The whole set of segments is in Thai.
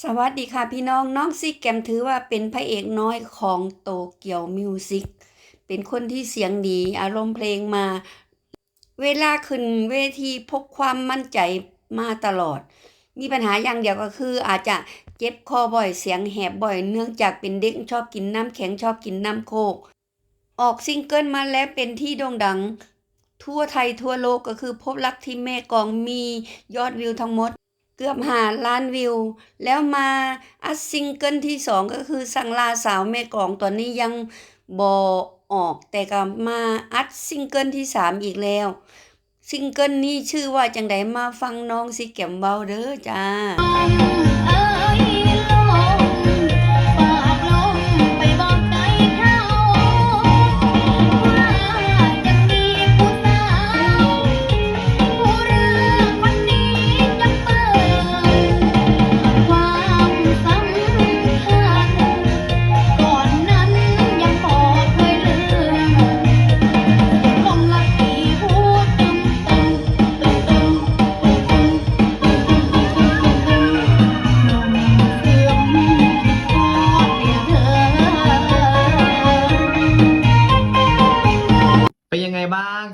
สวัสดีค่ะพี่น้องน้องซิกแกมถือว่าเป็นพระเอกน้อยของโตเกียวมิวสิกเป็นคนที่เสียงดีอารมณ์เพลงมา เวลาขึ้นเวทีพกความมั่นใจมาตลอด มีปัญหาอย่างเดียวก็คืออาจจะเจ็บคอบ่อยเสียงแหบบ่อยเนื่องจากเป็นเด็กชอบกินน้ำแข็งชอบกินน้ำโคก ออกซิงเกิลมาแล้วเป็นที่โด่งดัง ทั่วไทยทั่วโลกก็คือพบรักที่แม่กองมียอดวิวทั้งหมด เกือบหาล้านวิว แล้วมาอัดซิงเกิลที่สองก็คือสังลาสาวแม่กลองตอนนี้ยังบอออกแต่ก็มาอัดซิงเกิลที่สามอีกแล้วซิงเกิลนี้ชื่อว่าจังไดมาฟังน้องสิแก้มเบาเด้อจ้า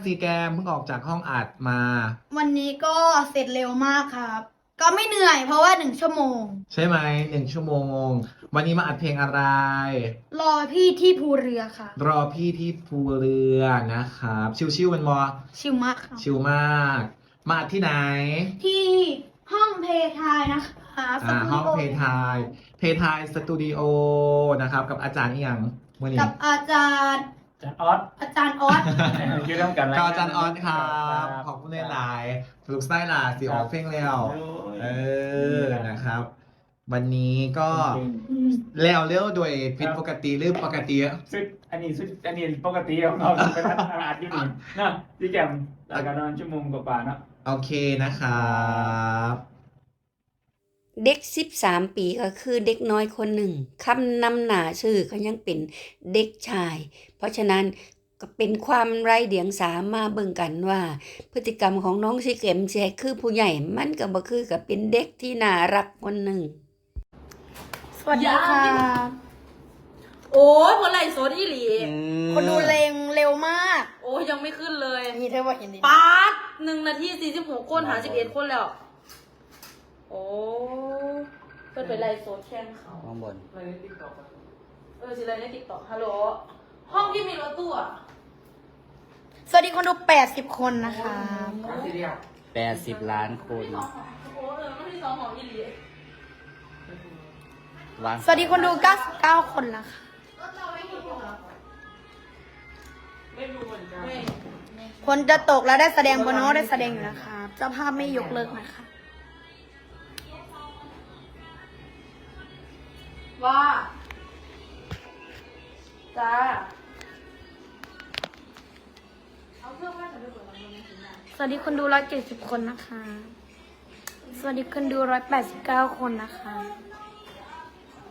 ซีแกมเพิ่งออกจากห้องอัดมา วันนี้ก็เสร็จเร็วมากครับ ก็ไม่เหนื่อยเพราะว่าหนึ่งชั่วโมง ใช่ไหมหนึ่งชั่วโมง วันนี้มาอัดเพลงอะไร รอพี่ที่ภูเรือค่ะ รอพี่ที่ภูเรือนะครับ ชิวๆมันมอ ชิลมากครับ ชิวมาก มาอัดที่ไหน ที่ห้องเพทายนะคะสอ่าตูดิโห้องเพทาย เพทายสตูดิโอนะครับ กับอาจารย์อีหยังวันนี้กับอาจารย์ จันออสอาจารย์ออสยืดร่วมกันกับอาจารย์ออสครับขอบคุณหลายๆสรุปไส้ล่ะสีออกเพลงแล้ว เออ นะครับ วันนี้ก็อืมแล้วเร็วโดยผิดปกติหรือปกติสุดอันนี้สุดอันนี้ปกติของเราเป็นทางอาร์ตอยู่นี่เนาะที่แกมหลักการนอนชั่วโมงกว่าๆเนาะ โอเคนะครับ เด็ก13ปีก็คือเด็กน้อยคนหนึ่งคำนำหนาชื่อเขายังเป็นเด็กชาย เพราะฉะนั้นก็เป็นความไร้เดียงสามาเบิ่งกันว่า พฤติกรรมของน้องสิเกมแชคือผู้ใหญ่มันก็บ่คือกับเป็นเด็กที่น่ารักคนหนึ่ง สวัสดีค่ะ โอ้ยคนไรโซนี่หลีคนดูเร็งเร็วมาก โอ้ยยังไม่ขึ้นเลยนี่เธอว่าเห็นดิปาดหนึ่งนาทีสี่สิบหกคนหาสิบเอ็ดคนแล้ว โอ้เพื่อนไปไล่โซแข่งเขา ข้างบนเออสิไล่ในติ๊กต็อกฮัลโหล ห้องที่มีรถตู้อะสวัสดีคนดู 80 คนนะคะแปดสิบล้านคนโอ้เออไม่ที่สองของอีหลีวางสวัสดีคนดู 99 คนแล้วค่ะไม่รู้เหมือนกันไม่ฝนจะตกแล้วได้แสดงบนโน้ตได้แสดงอยู่นะคะเจ้าภาพไม่ยกเลิกนะคะ ว่าจ้าเอาเครื่องว่าฉันไปเปิดลำโพงในถึงไหนสวัสดีคนดู170คนนะคะ สวัสดีคนดู189คนนะคะ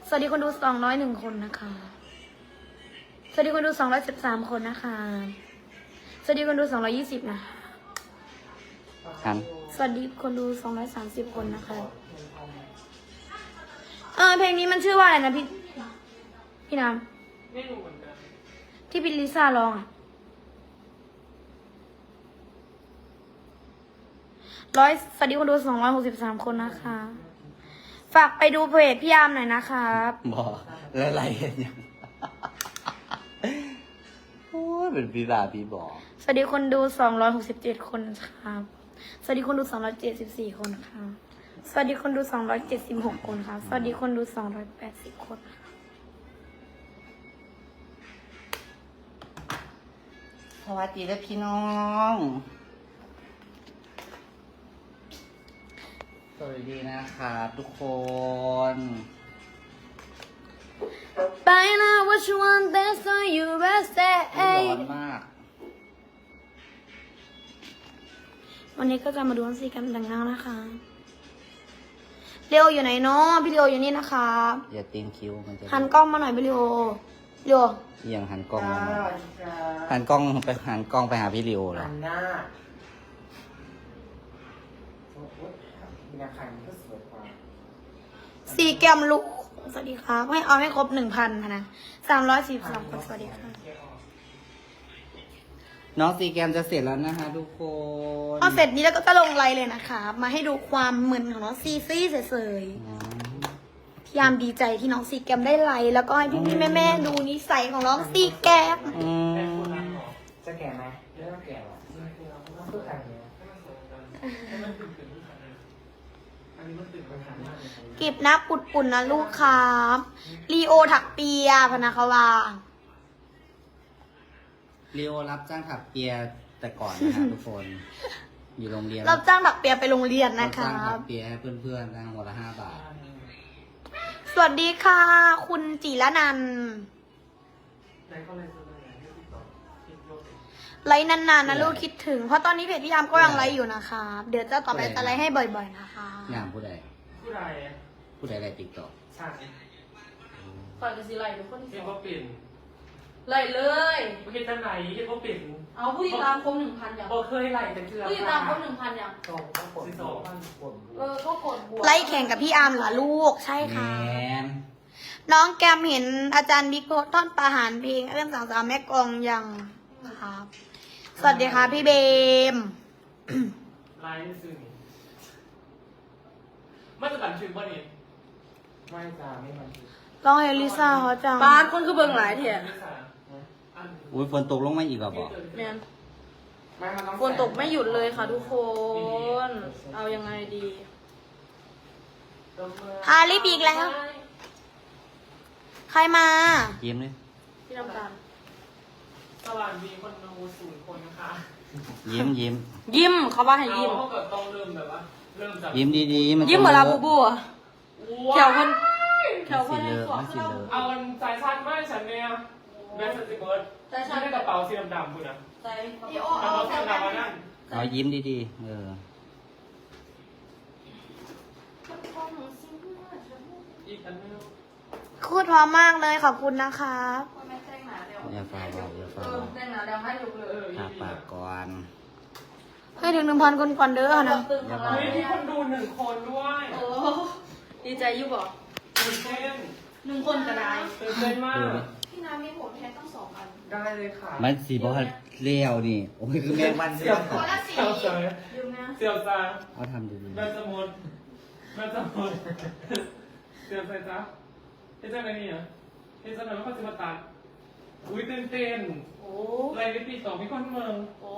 สวัสดีคนดู201คนนะคะ สวัสดีคนดู213คนนะคะ สวัสดีคนดู220นะคะ หัน สวัสดีคนดู230คนนะคะ เออเพลงนี้มันชื่อว่าอะไรนะพี่ พี่น้ไม่รู้เหมือนกันำที่พี่ลิซ่าร้องอะร้อยสวัสดีคนดู263คนนะคะ ฝากไปดูเพจพี่ยามหน่อยนะครับบอกแล้วอะไรกันยังโอ้ยเป็นพี่บาพี่บอกสวัสดีคนดู267คนครับ สวัสดีคนดู274คนค่ะ สวัสดีคนดู 276 คนค่ะ สวัสดีคนดู 280 คนค่ะสวัสดีนะพี่น้องสวัสดีนะครับทุกคน By now what you want that's all you best ร้อน say มาก วันนี้ก็จะมาดูสีกันแต่งหน้านะคะ เรียวอยู่ไหนเนาะพี่เรียวอยู่นี่นะคะอย่าตีนคิ้วมันจะหันกล้องมาหน่อยพี่เรียวเรียวเอียงหันกล้องมาหน่อยหันกล้องไปหันกล้องไปหาพี่ริโอเหรอหน้าโอ้โหมีอาคารก็สวยกว่าสี่แกมลูกสวัสดีครับให้เอาให้ครบหนึ่งพันนะสามร้อยสี่สองคนสวัสดีค่ะ น้องซีแกมจะเสร็จแล้วนะคะ ทุกคนเอาเสร็จนี้แล้วก็จะลงไลน์เลยนะคะ มาให้ดูความมึนของน้องซีซี่เสยๆพยายามดีใจที่น้องซีแกมได้ไลน์แล้วก็ให้พี่ๆแม่ๆดูนิสัยของน้องซีแกมอืมจะแก่ไหมไม่ต้องแก่หรอกต้องแก่เนี่ยอันนี้มันตื่นมาทานมากเลยเก็บน้ำปุ่นๆนะลูกครับลีโอถักเปียพนาคาวา ลีโอรับจ้างถักเปียแต่ก่อนนะคะทุกคน อยู่โรงเรียนรับจ้างถักเปียไปโรงเรียนรันะบคจ้ารังถับ กเปียให้เพื่อนๆนะหัวละห้าบาท สวัสดีค่ะ คุณจิรนันท์ไหนก็เลยซื้อมาไหนที่ติดต่อที่โลกไลฟ์นานๆนะลูกคิดถึง เพราะตอนนี้เพจพี่ยามก็ยังไลฟ์อยู่นะคะเดี๋ยวจะต่อไปจะไลฟ์ให้บ่อยๆนะคะ งามผู้ใดผู้ใดผู้ใดอะไรติ๊กต็อกช่างฝากกันสิไล่ทุกคนที่เห็นสอว่างเปลี่ยน ไล่เลยเมื่อกี้ท่านไหนเห็นว่าเปลี่ยนเอาผู้ติดตามครบหนึ่งพันอย่างบอกเคยไล่แต่เชื่อผู้ติดตามครบหนึ่งพันอย่างสองสิบสองพันคนเออก็กดบวกไล่แข่งกับพี่อาร์มเหรอลูกใช่แมค่ะนน้องแกมเห็นอาจารย์บิ๊กโพสต์ท่อนประหารเพลงเรื่องสาวสาวแม่กลองยังครับ สวัสดีค่ะพี่เบม ไล่ซื้อนี่มันจะบันทึกป่ะนี่ไม่จ้าไม่บันทึกร้องเฮลิซ่าเขาจังบ้านคนคือเบิ่งหลายเถี่ย ไม่จ้า อันอุ้ยฝนตกลงมาอีกแล้วบอกแมนไม่มันต้องฝนตกไม่หยุดเลยค่ะทุกคน เอายังไงดีทาลิปอีกแล้ว ใครมายิ้มเลยพี่น้ำตาลสวัสดีคนดูศูนย์คนนะคะยิ้มยิ้มยิ้มเขาว่าให้ยิ้มเอาเกิดต้องเริ่มแบบว่าเริ่มจากยิ้มดีๆมันจะยิ้มเหมือนลาเลบูอะบูอะแถวคนแถวคสีนเลในอะสวนไม่สีเลอะเอามันสายชาติไม่ฉันเนี่ยแบสติเบิร์ด ใจฉัฉันนได้กระเป๋าสีดำๆคุณนะใจกระเป๋าสีดำๆอันนั้นเอายิ้มดีๆ เออ อีกอันนึงพูดพร้อมมากเลยขอบคุณนะคะอย่าฟ้าบอกอย่าฟาเอบอกแต่งหนาแล้วให้ยกเลยเออทาปากก่อน ให้ถึงหนึ่งพันคนก่อนเด้อนะตึงของเราเฮ้ยมีคนดูหนึ่งคนด้วยโอ้ดีใจอยุบอกตื่นเต้นหนึ่งคนก็ได้ตื่นเต้นมากพี่น้ำมีผมแค่ต้องสองอัน ได้เลยค่ะมันสีบอกว่าเลี้ยวนี่โอ้ยคือแมงวันเสีเสียยววเสียวเสียวยืมนะเสียวจ้าเอาทำดีแม่สมุนแม่สมุนเสียวใส่จ้าเฮ้ยเจ้าไหนนี่อะเฮ้ยเจ้าไหนไม่ค่อยจะมาตัดอุ้ยตื่นเต้นโอ้ไลฟ์ในปีสองมีคนเมือง โอ้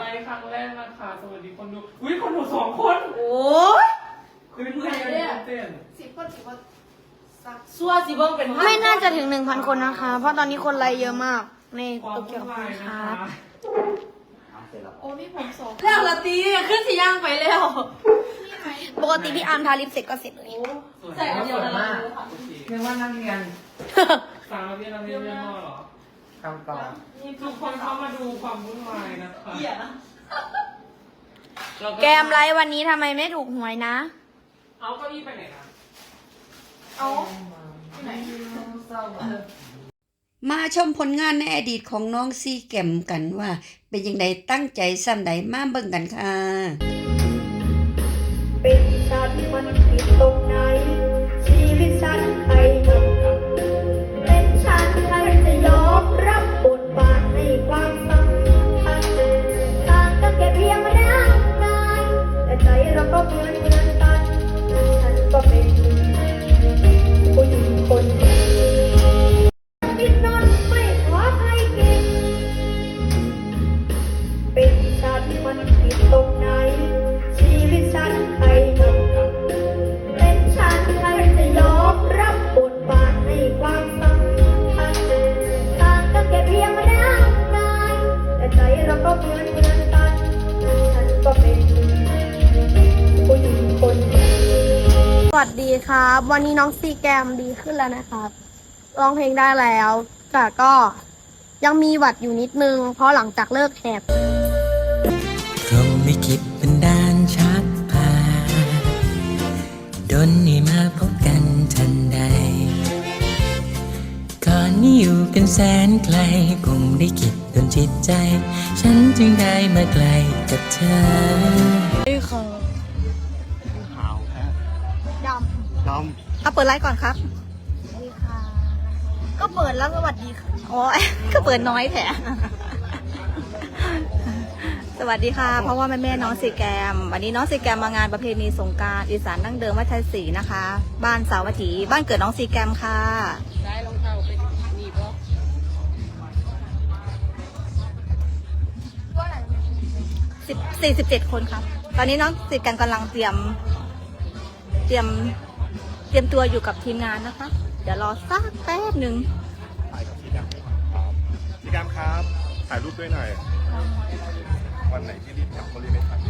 ไลฟ์ครั้งแรกนะคะสวัสดีคนดู อุ้ยคนดูสองคน โอ้ยตื่นเต้นตื่นเต้น ซัวสิเบิ้งเป็นพัไม่น่าจะถึงหนึ่งพันคนนะคะ เพราะตอนนี้คนไลค์เยอะมากในโตเกียววุ่นวายคนะรัคะบแล้วละตีขึ้นสีย่างไปแล้วปกติพี่อาร์มทาลิปเสร็จก็เสร็จเลยใส่อันเดียวกันเลยค่ะเรียกว่านักเรียนสามเรียนนักเรียนเรียนมอหรอคำตอบทุกคนเข้ามาดูความวุ่นวายนะคะเแกมไลฟ์วันนี้ทำไมไม่ถูกหวยนะ เอาเก้าอี้ไปไหนนะ เอามาชมผลงานในอดีตของน้องซีแกมกันว่า เป็นยังไงตั้งใจซ้ำใดมาเบิ่งกันค่ะ เป็นฉันมันผิดตรงไหนชีวิตฉันใครกำกับเป็นฉันใครจะยอมรับบทบาทให้ความสำคัญต่างกันแค่เพียงร่างกายแต่ใจเราก็เหมือนเหมือนกันฉันก็เป็น วัสดีครับ วันนี้น้องซีแกมดีขึ้นแล้วนะครับร้องเพลงได้แล้วแต่ก็ยังมีหวัดอยู่นิดนึง เพราะหลังจากเลิกแหบพรหมลิขิตบันดาลชักพาดนให้มาพบกันทันใด ก่อนนี้อยู่กันแสนไกลคงได้คิดดนจิตใจ ฉันจึงได้มาไกลกับเธอ ดำเอาเปิดไลฟ์ก่อนครับก็เปิดแล้วสวัสดีค่ะโอ้ยก็เปิดน้อยแถสวัสดีค่ะ เพราะว่าแม่แม่ๆน้องสีแกม วันนี้น้องสีแกมมางานประเพณีสงกรารอีสานดั้งเดิมวัฒนศรีนะคะ บ้านสาวถี บ้านเกิดน้องสีแกมค่ะ ได้รองเท้าเป็นนี่ปะสิบสี่สิบเจ็ดคนครับ ตอนนี้น้องสีแกมกำลังเตรียม เตรียม เตรียมตัวอยู่กับทีมงานนะคะ เดี๋ยวรอสักแป๊บหนึ่งถ่ายกับพี่ดำครับพี่ดำครับ ถ่ายรูปด้วยหน่อย วันไหนที่รีบกลับก็รีบไม่ทันด้วย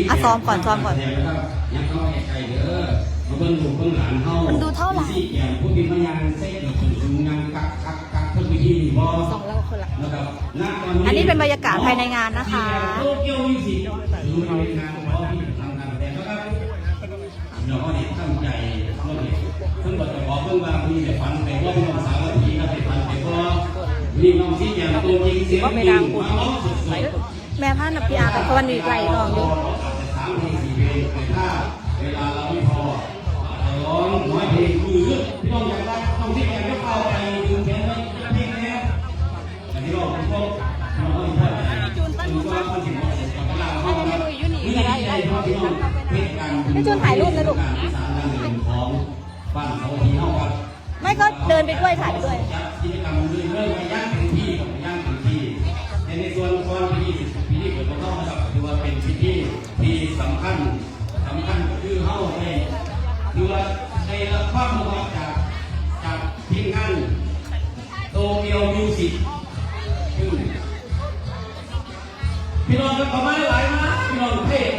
องที่อะซ้อมก่อนซ้อมก่อนนะครับยังเข้าไปไกลเด้อมาเบิ่งลูกเบิ่งหลานเฮามันดูเท่าไหร่ที่แก่ผู้บินพยานเซ็กเกิดขึ้นถึงงานกักกักกักเพิ่นวิธีนี่บ่สองแล้วคนละนะครับณตอันนี้เป็นบรรยากาศภายในงานนะคะโตเกียวมิวสิกถือว่าเป็นงานของเขาที่ทำการแสดงนะครับเราก็ได้ตั้งใจเราได้เพิ่งบอกจะบอกเพิ่งว่ามีแต่ฝันไปว่าพี่น้องสาวทีก็ไปฝันไปเพราะนี่น้องที่อย่างตัวจริงเสียงจริงมาร้องสดๆแม่พันธุ์พี่อาร์กับคนอีกไหลลองดูสามเพลงสี่เพลงแต่ถ้าเวลาเราไม่พออาร้องน้อยเพลงคือพี่น้องอยากได้น้องที่อยากจะเข้าไปดูแค่ไหนจะเพลงแล้แต่ที่เราผมก็เราก็ไม่พอใจจูนปั้นปั้นปั้นถึงว่าจะกลังเข้ามานี่ได้ได้เพราะพี่น้องเพลงกันให้จูนถ่ายรูปนะลูกอีสานดังเดิมของบ้านเขาที่เฮาครับไม่ก็เดินไปด้วยถ่ายไปด้วยกิจกรรมเรื่อยๆไปย่างถึงที่กับย่างถึ ได้รับความรู้จากจากทีมงานโตเกียวมิวสิกพี่น้องกันประมาณหลายนะพี่น้องเทพ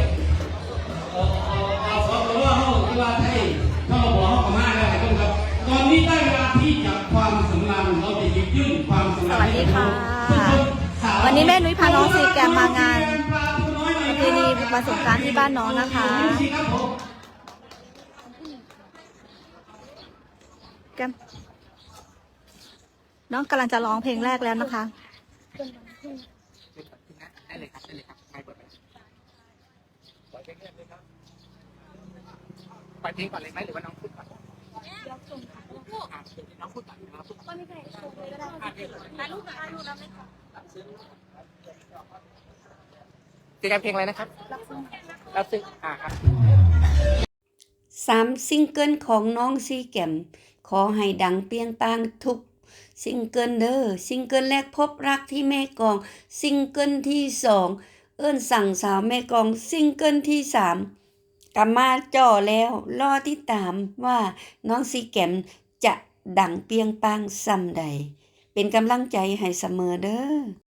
เอาเอาเอาสองตัวห้องที่ว่าให้เข้ามาบอกห้องประมาณแล้วครับครับตอนนี้ได้เวลาที่จับความสำคัญเราจะหยิบยื่นความสำคัญวัสดีค่ะวันนี้แม่นุ้ยพาน้องซีแกมมางานประเพณีวันสงกรารที่บ้านน้องนะคะ แกม น้องกำลังจะร้องเพลงแรกแล้วนะคะ ได้เลยครับได้เลยครับไปเปิดไปไปเพลงก่อนเลยไหมหรือว่าน้องพูดก่อนอะน้องพูดก่อนน้องพูดก่อนเจอกันเพลงอะไรนะครับรับซึ้งอ่าครับสามซิงเกิลของน้องซีแกม ขอให้ดังเปียงปางทุก ซิงเกิลเด้อซิงเกิลแรกพบรักที่แม่กอง ซิงเกิลที่สองเอิ้นสั่งสาวแม่กอง ซิงเกิลที่สามกลับมาจ่อแล้วรอที่ตามว่าน้องซีแกมจะดังเปียงปังซ้ำใด เป็นกำลังใจให้เสมอเด้อ